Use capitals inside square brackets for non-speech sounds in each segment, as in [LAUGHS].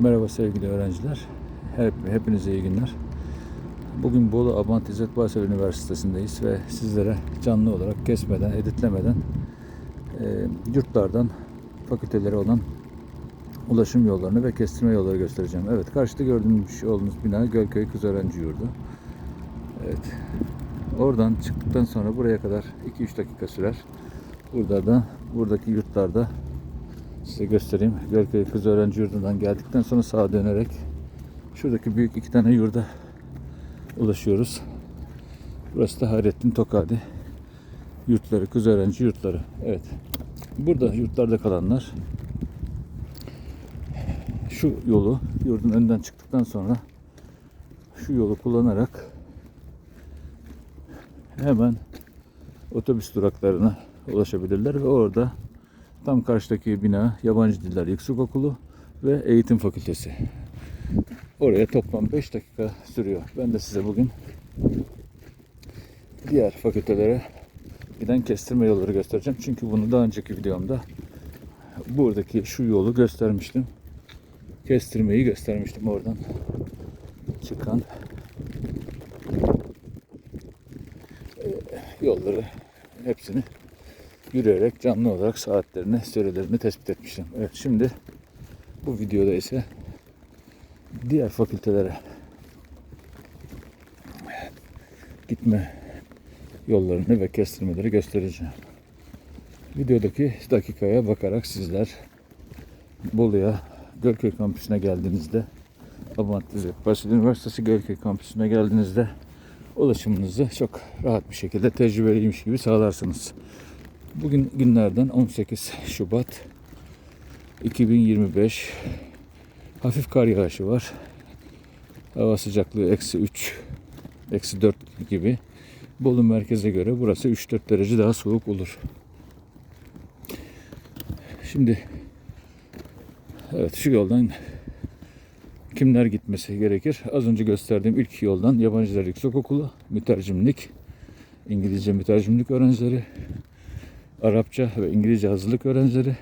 Merhaba sevgili öğrenciler. Hep, hepinize iyi günler. Bugün Bolu Abant İzzet Baysal Üniversitesi'ndeyiz ve sizlere canlı olarak kesmeden, editlemeden e, yurtlardan fakültelere olan ulaşım yollarını ve kestirme yolları göstereceğim. Evet, karşıda gördüğünüz olduğunuz bina Gölköy Kız Öğrenci Yurdu. Evet. Oradan çıktıktan sonra buraya kadar 2-3 dakika sürer. Burada da buradaki yurtlarda size göstereyim. Gölköy Kız Öğrenci Yurdu'ndan geldikten sonra sağa dönerek şuradaki büyük iki tane yurda ulaşıyoruz. Burası da Hayrettin Tokadi yurtları, kız öğrenci yurtları. Evet. Burada yurtlarda kalanlar şu yolu yurdun önünden çıktıktan sonra şu yolu kullanarak hemen otobüs duraklarına ulaşabilirler ve orada tam karşıdaki bina Yabancı Diller Yüksekokulu ve Eğitim Fakültesi. Oraya toplam 5 dakika sürüyor. Ben de size bugün diğer fakültelere giden kestirme yolları göstereceğim. Çünkü bunu daha önceki videomda buradaki şu yolu göstermiştim. Kestirmeyi göstermiştim oradan çıkan e, yolları hepsini yürüyerek canlı olarak saatlerini, sürelerini tespit etmiştim. Evet şimdi bu videoda ise diğer fakültelere gitme yollarını ve kestirmeleri göstereceğim. Videodaki dakikaya bakarak sizler Bolu'ya Gölköy kampüsüne geldiğinizde Abant İzzet Baysal Üniversitesi Gölköy kampüsüne geldiğinizde ulaşımınızı çok rahat bir şekilde tecrübeliymiş gibi sağlarsınız. Bugün günlerden 18 Şubat 2025 hafif kar yağışı var. Hava sıcaklığı eksi 3, eksi 4 gibi. Bolu merkeze göre burası 3-4 derece daha soğuk olur. Şimdi evet şu yoldan kimler gitmesi gerekir? Az önce gösterdiğim ilk yoldan Yabancılar Yüksekokulu, mütercimlik, İngilizce mütercimlik öğrencileri, Arapça ve İngilizce hazırlık öğrencileri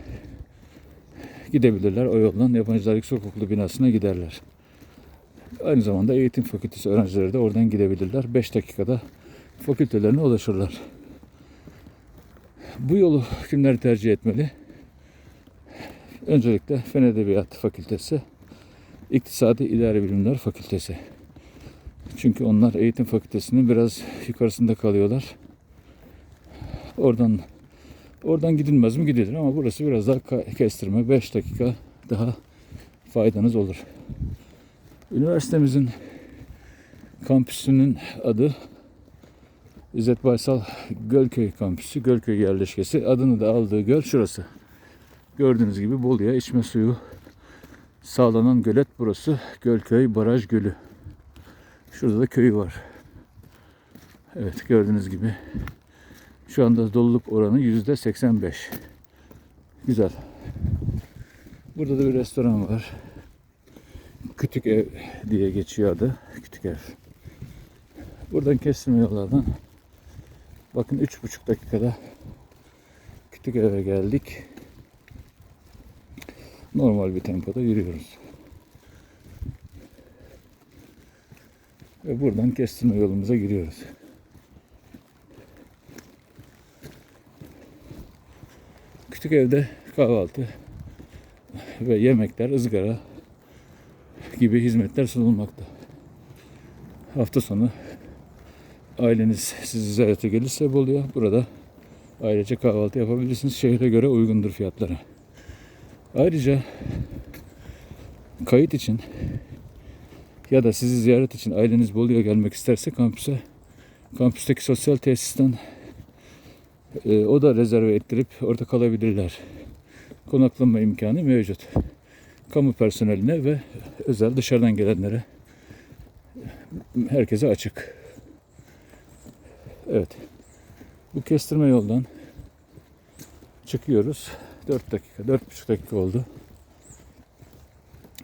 gidebilirler. O yoldan Yabancılar Yüksekokulu binasına giderler. Aynı zamanda eğitim fakültesi öğrencileri de oradan gidebilirler. 5 dakikada fakültelerine ulaşırlar. Bu yolu kimler tercih etmeli? Öncelikle Fen Edebiyatı Fakültesi, İktisadi İdari Bilimler Fakültesi. Çünkü onlar eğitim fakültesinin biraz yukarısında kalıyorlar. Oradan oradan gidilmez mi gidilir ama burası biraz daha kestirme 5 dakika daha faydanız olur. Üniversitemizin kampüsünün adı İzzet Baysal Gölköy kampüsü, Gölköy yerleşkesi. Adını da aldığı göl şurası. Gördüğünüz gibi Bolu'ya içme suyu sağlanan gölet burası. Gölköy Baraj Gölü. Şurada da köyü var. Evet gördüğünüz gibi şu anda doluluk oranı yüzde 85. Güzel. Burada da bir restoran var. Kütük ev diye geçiyor adı. Kütük ev. Buradan kestirme yollardan bakın üç buçuk dakikada kütük eve geldik. Normal bir tempoda yürüyoruz. Ve buradan kestirme yolumuza giriyoruz. Kütük evde kahvaltı ve yemekler, ızgara gibi hizmetler sunulmakta. Hafta sonu aileniz sizi ziyarete gelirse Bolu'ya burada ailece kahvaltı yapabilirsiniz. Şehre göre uygundur fiyatları. Ayrıca kayıt için ya da sizi ziyaret için aileniz Bolu'ya gelmek isterse kampüse kampüsteki sosyal tesisten e, oda rezerve ettirip orada kalabilirler. Konaklama imkanı mevcut. Kamu personeline ve özel dışarıdan gelenlere herkese açık. Evet. Bu kestirme yoldan çıkıyoruz. 4 dakika, 4,5 dakika oldu.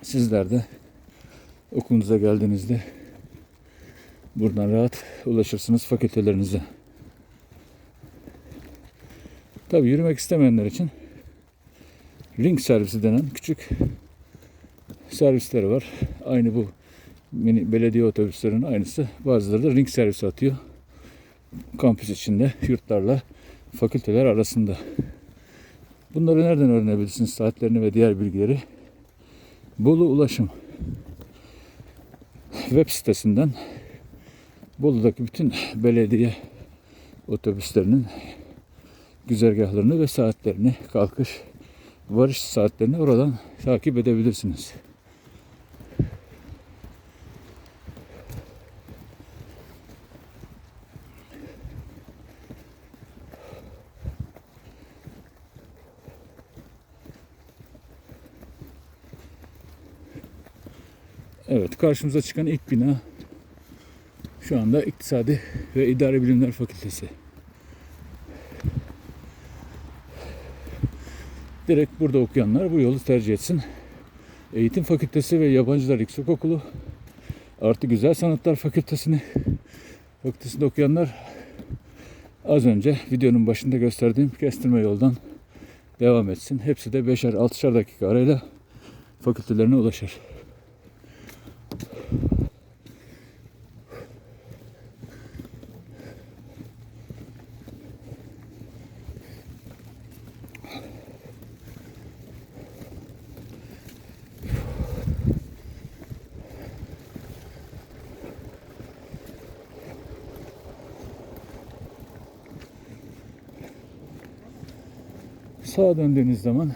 Sizler de okulunuza geldiğinizde buradan rahat ulaşırsınız fakültelerinize. Tabi yürümek istemeyenler için ring servisi denen küçük servisleri var. Aynı bu mini belediye otobüslerinin aynısı. Bazıları da ring servisi atıyor. Kampüs içinde yurtlarla fakülteler arasında. Bunları nereden öğrenebilirsiniz? Saatlerini ve diğer bilgileri. Bolu Ulaşım web sitesinden Bolu'daki bütün belediye otobüslerinin güzergahlarını ve saatlerini, kalkış, varış saatlerini oradan takip edebilirsiniz. Evet, karşımıza çıkan ilk bina şu anda İktisadi ve İdari Bilimler Fakültesi. Direkt burada okuyanlar bu yolu tercih etsin. Eğitim Fakültesi ve Yabancılar Yüksekokulu artı Güzel Sanatlar Fakültesini fakültesinde okuyanlar az önce videonun başında gösterdiğim kestirme yoldan devam etsin. Hepsi de 5'er 6'şer dakika arayla fakültelerine ulaşır. Sağa döndüğünüz zaman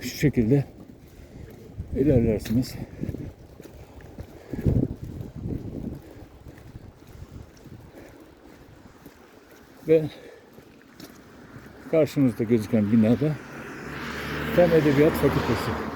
şu şekilde ilerlersiniz. Ve karşımızda gözüken binada Fen Edebiyat Fakültesi.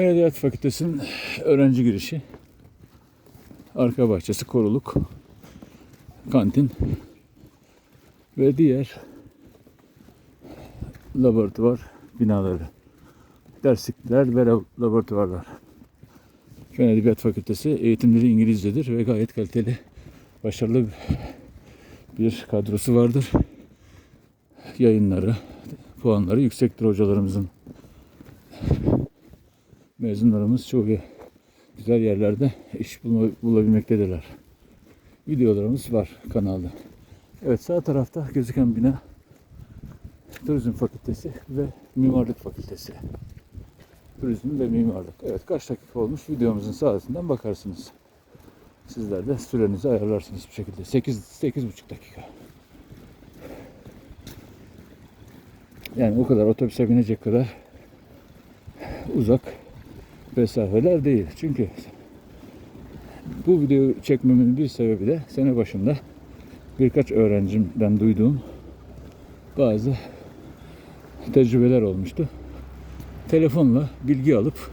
Fen Edebiyat Fakültesi'nin öğrenci girişi. Arka bahçesi koruluk. Kantin. Ve diğer laboratuvar binaları. Derslikler ve lab- laboratuvarlar. Fen Edebiyat Fakültesi eğitimleri İngilizcedir ve gayet kaliteli, başarılı bir kadrosu vardır. Yayınları, puanları yüksektir hocalarımızın. Mezunlarımız çok iyi- güzel yerlerde iş bulabilmektedirler. Videolarımız var kanalda. Evet sağ tarafta gözüken bina Turizm Fakültesi ve Mimarlık Fakültesi. Turizm ve Mimarlık. Evet kaç dakika olmuş videomuzun saatinden bakarsınız. Sizler de sürenizi ayarlarsınız bir şekilde. 8 8,5 dakika. Yani o kadar otobüse binecek kadar uzak mesafeler değil. Çünkü bu videoyu çekmemin bir sebebi de sene başında birkaç öğrencimden duyduğum bazı tecrübeler olmuştu. Telefonla bilgi alıp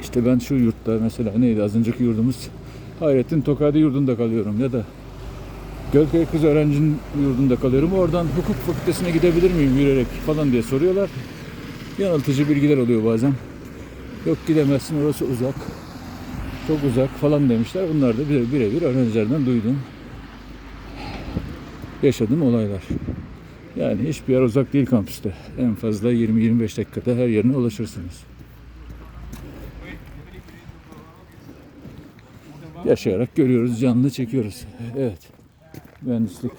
işte ben şu yurtta mesela neydi az önceki yurdumuz Hayrettin Tokadi yurdunda kalıyorum ya da Gölköy Kız Öğrencinin yurdunda kalıyorum. Oradan hukuk fakültesine gidebilir miyim yürüyerek falan diye soruyorlar. Yanıltıcı bilgiler oluyor bazen. Yok gidemezsin orası uzak. Çok uzak falan demişler. Bunlar da bire- birebir öğrencilerden duydum. Yaşadığım olaylar. Yani hiçbir yer uzak değil kampüste. En fazla 20-25 dakikada her yerine ulaşırsınız. Yaşayarak görüyoruz, canlı çekiyoruz. Evet. Mühendislik,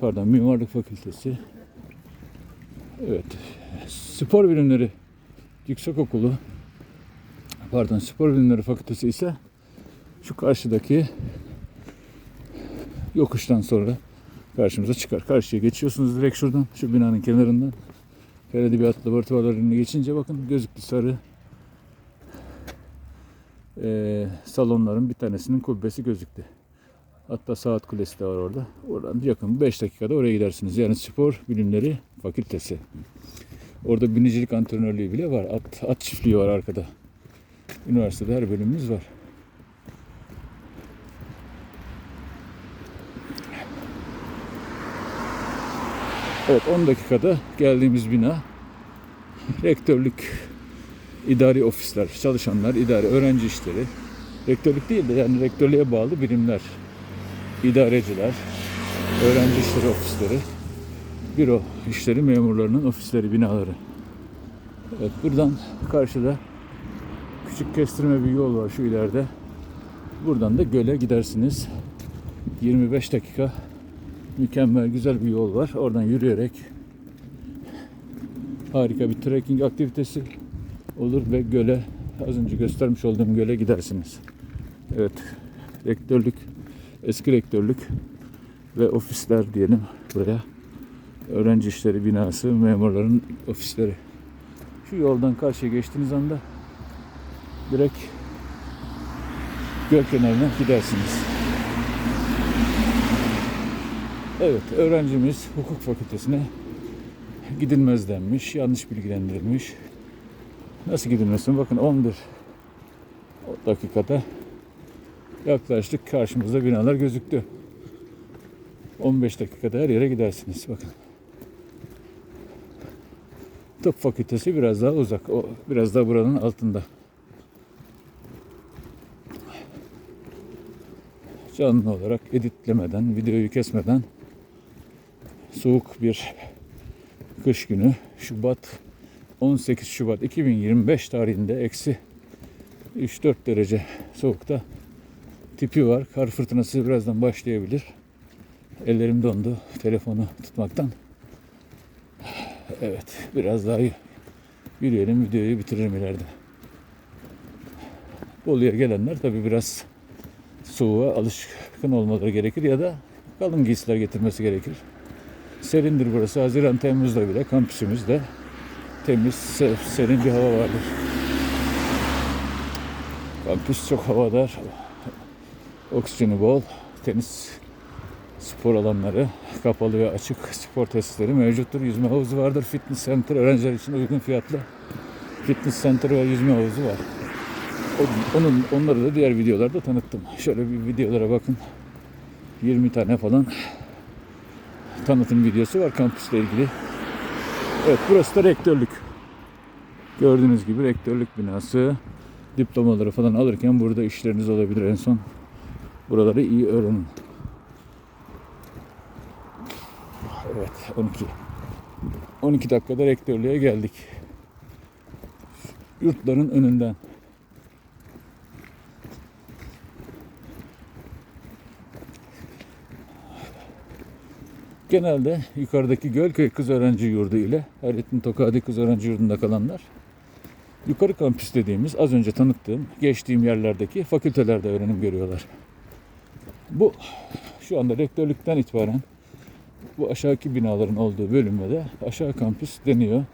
pardon Mimarlık Fakültesi. Evet. Spor Bilimleri Yüksekokulu, pardon Spor Bilimleri Fakültesi ise şu karşıdaki yokuştan sonra karşımıza çıkar. Karşıya geçiyorsunuz direkt şuradan, şu binanın kenarından. Fen Edebiyat Laboratuvarlarını geçince bakın gözüktü sarı Ee, salonların bir tanesinin kubbesi gözüktü. Hatta saat kulesi de var orada. Oradan yakın 5 dakikada oraya gidersiniz. Yani spor bilimleri fakültesi. Orada binicilik antrenörlüğü bile var. At, at çiftliği var arkada. Üniversitede her bölümümüz var. Evet 10 dakikada geldiğimiz bina [LAUGHS] rektörlük idari ofisler, çalışanlar, idare, öğrenci işleri. Rektörlük değil de yani rektörlüğe bağlı birimler, idareciler, öğrenci işleri ofisleri, büro işleri memurlarının ofisleri, binaları. Evet buradan karşıda küçük kestirme bir yol var şu ileride. Buradan da göle gidersiniz. 25 dakika mükemmel güzel bir yol var. Oradan yürüyerek harika bir trekking aktivitesi olur ve göle az önce göstermiş olduğum göle gidersiniz. Evet. Rektörlük, eski rektörlük ve ofisler diyelim buraya. Öğrenci işleri binası, memurların ofisleri. Şu yoldan karşıya geçtiğiniz anda direkt göl kenarına gidersiniz. Evet, öğrencimiz hukuk fakültesine gidilmez denmiş, yanlış bilgilendirilmiş. Nasıl gidilmesin? Bakın 11 dakikada yaklaştık karşımızda binalar gözüktü. 15 dakikada her yere gidersiniz. Bakın. Tıp fakültesi biraz daha uzak. O biraz daha buranın altında. Canlı olarak editlemeden, videoyu kesmeden soğuk bir kış günü Şubat 18 Şubat 2025 tarihinde eksi 3-4 derece soğukta tipi var. Kar fırtınası birazdan başlayabilir. Ellerim dondu telefonu tutmaktan. Evet biraz daha yürüyelim videoyu bitiririm ileride. Bolu'ya gelenler tabi biraz soğuğa alışkın olmaları gerekir ya da kalın giysiler getirmesi gerekir. Serindir burası. Haziran Temmuz'da bile kampüsümüzde temiz, se- serin bir hava vardır. Kampüs çok havadar. Oksijeni bol. Tenis spor alanları, kapalı ve açık spor tesisleri mevcuttur. Yüzme havuzu vardır. Fitness center öğrenciler için uygun fiyatlı. Fitness center ve yüzme havuzu var. Onun, onları da diğer videolarda tanıttım. Şöyle bir videolara bakın. 20 tane falan tanıtım videosu var kampüsle ilgili. Evet burası da rektörlük. Gördüğünüz gibi rektörlük binası. Diplomaları falan alırken burada işleriniz olabilir en son. Buraları iyi öğrenin. Evet 12. 12 dakikada rektörlüğe geldik. Yurtların önünden. Genelde yukarıdaki Gölköy Kız Öğrenci Yurdu ile Hayrettin Tokadi Kız Öğrenci Yurdu'nda kalanlar yukarı kampüs dediğimiz az önce tanıttığım geçtiğim yerlerdeki fakültelerde öğrenim görüyorlar. Bu şu anda rektörlükten itibaren bu aşağıki binaların olduğu bölüme de aşağı kampüs deniyor.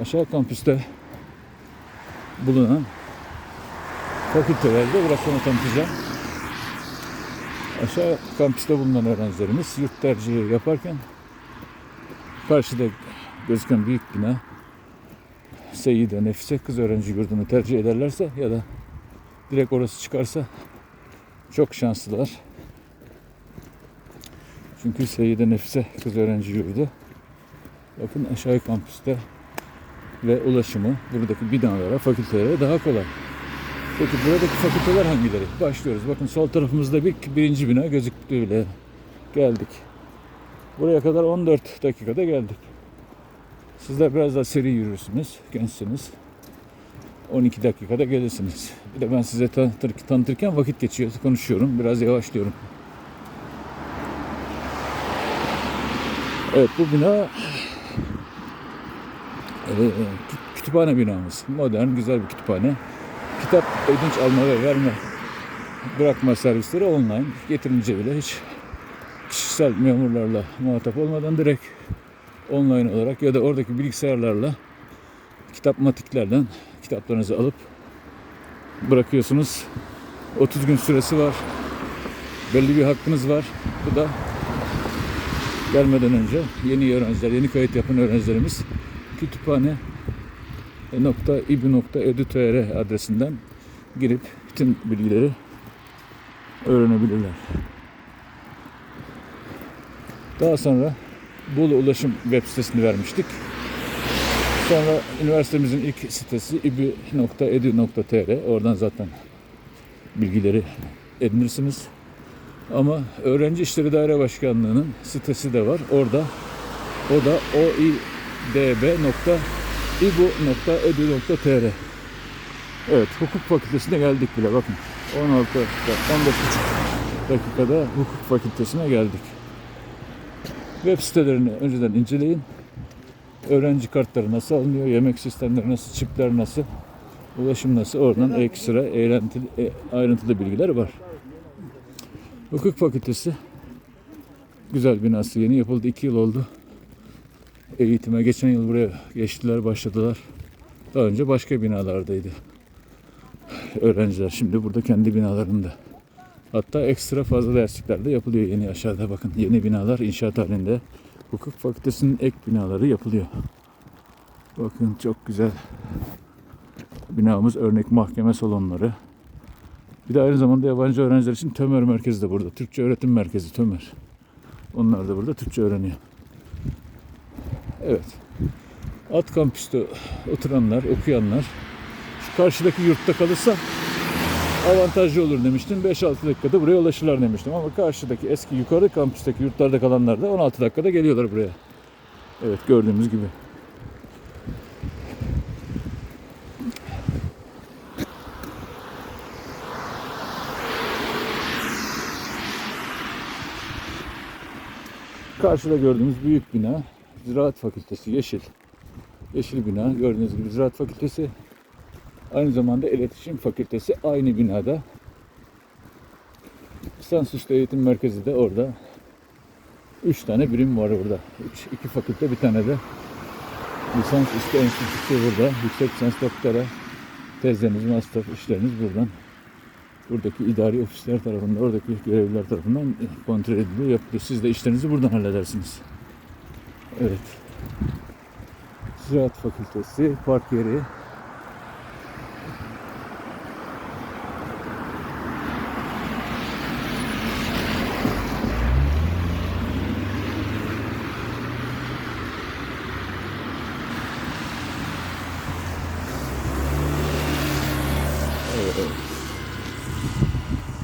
Aşağı kampüste bulunan fakültelerde biraz sonra tanıtacağım. Aşağı kampüste bulunan öğrencilerimiz yurt tercihi yaparken karşıda gözüken büyük bina Seyyide Nefise kız öğrenci yurdunu tercih ederlerse ya da direkt orası çıkarsa çok şanslılar. Çünkü Seyyide Nefise kız öğrenci yurdu bakın aşağı kampüste ve ulaşımı buradaki binalara, fakültelere daha kolay. Peki buradaki fakülteler hangileri? Başlıyoruz. Bakın sol tarafımızda bir birinci bina gözüktü bile. Geldik. Buraya kadar 14 dakikada geldik. Sizler biraz daha seri yürürsünüz. Gençsiniz. 12 dakikada gelirsiniz. Bir de ben size tanıtır, tanıtırken vakit geçiyor. Konuşuyorum. Biraz yavaşlıyorum. Evet bu bina e, kü- kütüphane binamız. Modern, güzel bir kütüphane kitap ödünç alma ve verme bırakma servisleri online. Getirince bile hiç kişisel memurlarla muhatap olmadan direkt online olarak ya da oradaki bilgisayarlarla kitap matiklerden kitaplarınızı alıp bırakıyorsunuz. 30 gün süresi var. belli bir hakkınız var. Bu da gelmeden önce yeni öğrenciler, yeni kayıt yapan öğrencilerimiz kütüphane nokta ibi.edu.tr adresinden girip bütün bilgileri öğrenebilirler. Daha sonra Bolu Ulaşım web sitesini vermiştik. Sonra üniversitemizin ilk sitesi ibi.edu.tr. Oradan zaten bilgileri edinirsiniz. Ama Öğrenci İşleri Daire Başkanlığı'nın sitesi de var. Orada o da oidb.ibu.edu.tr Evet, hukuk fakültesine geldik bile bakın. 16 dakika, 15 dakikada hukuk fakültesine geldik. Web sitelerini önceden inceleyin. Öğrenci kartları nasıl alınıyor, yemek sistemleri nasıl, çipler nasıl, ulaşım nasıl oradan ekstra eğlentili, e, ayrıntılı bilgiler var. Hukuk fakültesi güzel binası yeni yapıldı. 2 yıl oldu. Eğitime geçen yıl buraya geçtiler, başladılar. Daha önce başka binalardaydı. Öğrenciler şimdi burada kendi binalarında. Hatta ekstra fazla derslikler de yapılıyor yeni aşağıda bakın. Yeni binalar inşaat halinde. Hukuk fakültesinin ek binaları yapılıyor. Bakın çok güzel. Binamız örnek mahkeme salonları. Bir de aynı zamanda yabancı öğrenciler için TÖMER merkezi de burada. Türkçe öğretim merkezi TÖMER. Onlar da burada Türkçe öğreniyor. Evet. Alt kampüste oturanlar, okuyanlar şu karşıdaki yurtta kalırsa avantajlı olur demiştim. 5-6 dakikada buraya ulaşırlar demiştim. Ama karşıdaki eski yukarı kampüsteki yurtlarda kalanlar da 16 dakikada geliyorlar buraya. Evet gördüğümüz gibi. Karşıda gördüğümüz büyük bina Ziraat Fakültesi Yeşil. Yeşil bina gördüğünüz gibi Ziraat Fakültesi aynı zamanda İletişim Fakültesi aynı binada. Lisansüstü Eğitim Merkezi de orada. Üç tane birim var orada. Üç, iki fakülte bir tane de lisansüstü enstitüsü burada. Yüksek lisans doktora tezleriniz, master işleriniz buradan. Buradaki idari ofisler tarafından, oradaki görevliler tarafından kontrol ediliyor, yapılıyor. Siz de işlerinizi buradan halledersiniz. Evet. Ziraat Fakültesi, park yeri.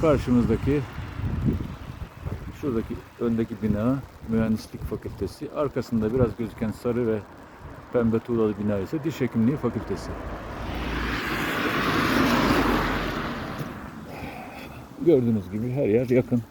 Karşımızdaki şuradaki öndeki bina Mühendislik Fakültesi. Arkasında biraz gözüken sarı ve pembe tuğlalı bina ise Diş Hekimliği Fakültesi. Gördüğünüz gibi her yer yakın.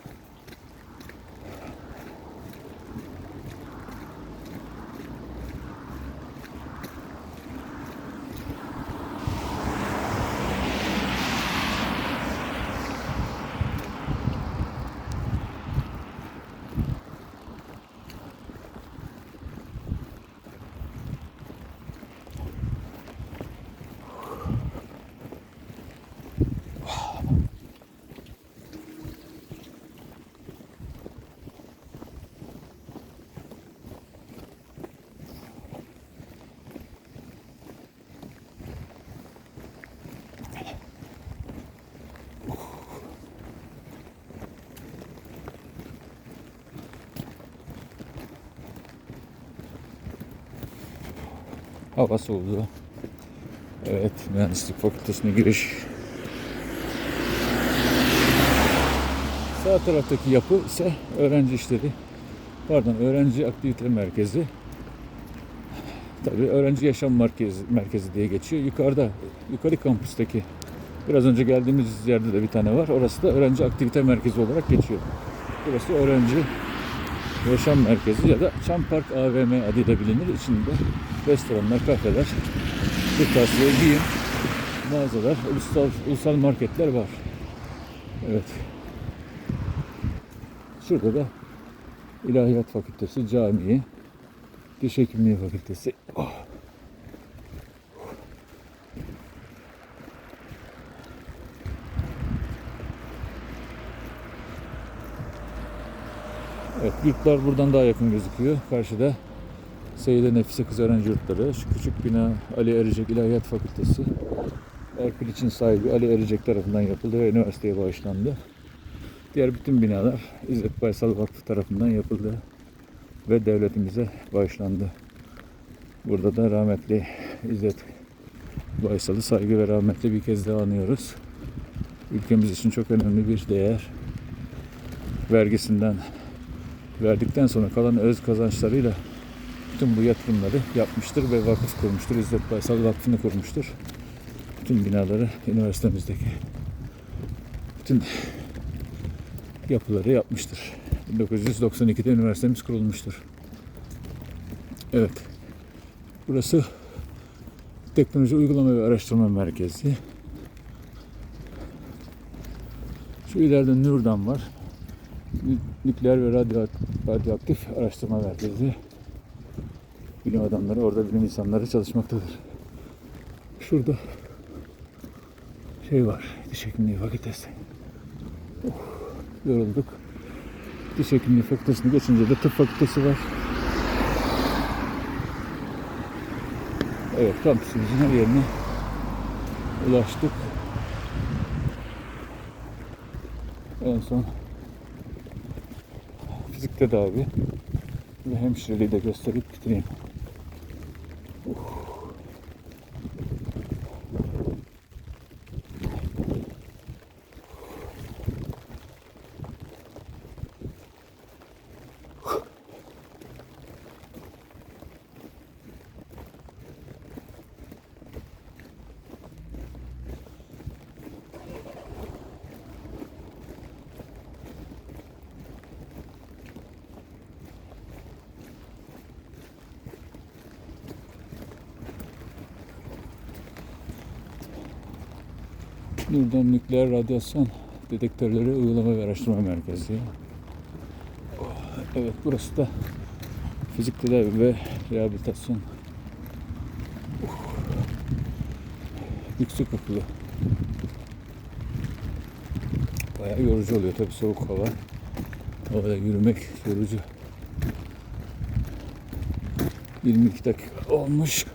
Hava soğudu. Evet, mühendislik fakültesine giriş. Sağ taraftaki yapı ise öğrenci işleri, pardon öğrenci aktivite merkezi. Tabii öğrenci yaşam merkezi, merkezi diye geçiyor. Yukarıda, yukarı kampüsteki biraz önce geldiğimiz yerde de bir tane var. Orası da öğrenci aktivite merkezi olarak geçiyor. Burası öğrenci yaşam merkezi ya da Çam Park AVM adıyla bilinir. İçinde restoranlar, kafeler, kırtasiye, giyim, mağazalar, ulusal, ulusal marketler var. Evet. Şurada da İlahiyat Fakültesi, camii, Diş Hekimliği Fakültesi. Oh. Yurtlar buradan daha yakın gözüküyor. Karşıda Seyyide Nefise Kız Öğrenci Yurtları. Şu küçük bina Ali Ericek İlahiyat Fakültesi. Erkül için sahibi Ali Ericek tarafından yapıldı ve üniversiteye bağışlandı. Diğer bütün binalar İzzet Baysal Vakfı tarafından yapıldı ve devletimize bağışlandı. Burada da rahmetli İzzet Baysal'ı saygı ve rahmetle bir kez daha anıyoruz. Ülkemiz için çok önemli bir değer. Vergisinden verdikten sonra kalan öz kazançlarıyla bütün bu yatırımları yapmıştır ve vakıf kurmuştur. İzzet Baysal Vakfı'nı kurmuştur. Bütün binaları üniversitemizdeki bütün yapıları yapmıştır. 1992'de üniversitemiz kurulmuştur. Evet. Burası Teknoloji Uygulama ve Araştırma Merkezi. Şu ileride Nürdan var. Nü- Nükleer ve radyo, radyoaktif araştırma merkezi. Bilim adamları orada bilim insanları çalışmaktadır. Şurada şey var. Diş hekimliği fakültesi. Oh, yorulduk. Diş hekimliği fakültesini geçince de tıp fakültesi var. Evet kampüsümüzün her yerine ulaştık. En son fizik tedavi ve hemşireliği de gösterip bitireyim. Ooh. Nurdan Nükleer Radyasyon Dedektörleri Uygulama ve Araştırma Merkezi. Evet burası da fizik tedavi ve rehabilitasyon. Oh. Yüksek okulu. Bayağı yorucu oluyor tabii soğuk hava. Havada yürümek yorucu. 22 dakika olmuş.